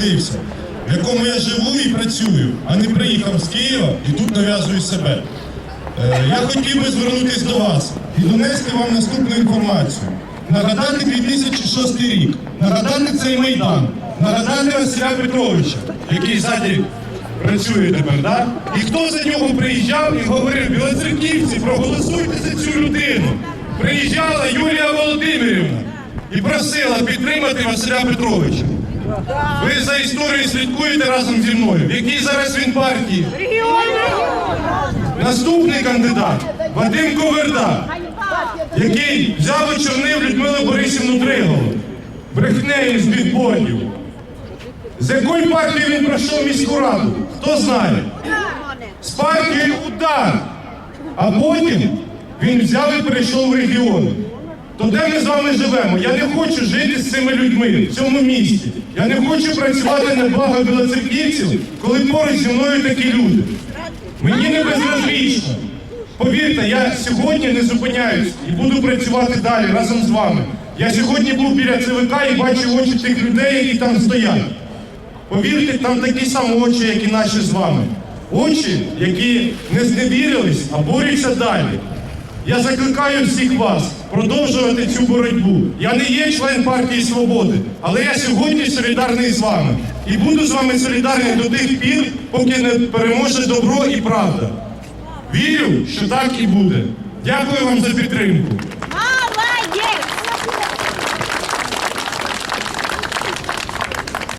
народився, в якому я живу і працюю, а не приїхав з Києва і тут нав'язую себе. Е, Я хотів би звернутися до вас і донести вам наступну інформацію. Нагадати 2006 рік, нагадати цей майдан, нагадати Василя Петровича, який ззаді працює тепер, да? І хто за нього приїжджав і говорив, білоцерківці, проголосуйте за цю людину. Приїжджала Юлія Володимирівна і просила підтримати Василя Петровича. Ви за історією слідкуєте разом зі мною. В якій зараз він партії? Наступний кандидат Вадим Коверда, який взяв і чорнив Людмилу Борисівну Тригову, брехнею з бігбордів. З якої партії він пройшов міську раду? Хто знає? З партією удар. А потім він взяв і перейшов в регіони. То де ми з вами живемо? Я не хочу жити з цими людьми в цьому місті. Я не хочу працювати на благо білоцерківців, коли поруч зі мною такі люди. Мені не безразлічно. Повірте, я сьогодні не зупиняюсь і буду працювати далі разом з вами. Я сьогодні був біля ЦВК і бачив очі тих людей, які там стоять. Повірте, там такі самі очі, як і наші з вами. Очі, які не зневірились, а борються далі. Я закликаю всіх вас продовжувати цю боротьбу. Я не є член партії Свободи, але я сьогодні солідарний з вами. І буду з вами солідарний до тих пір, поки не переможе добро і правда. Вірю, що так і буде. Дякую вам за підтримку.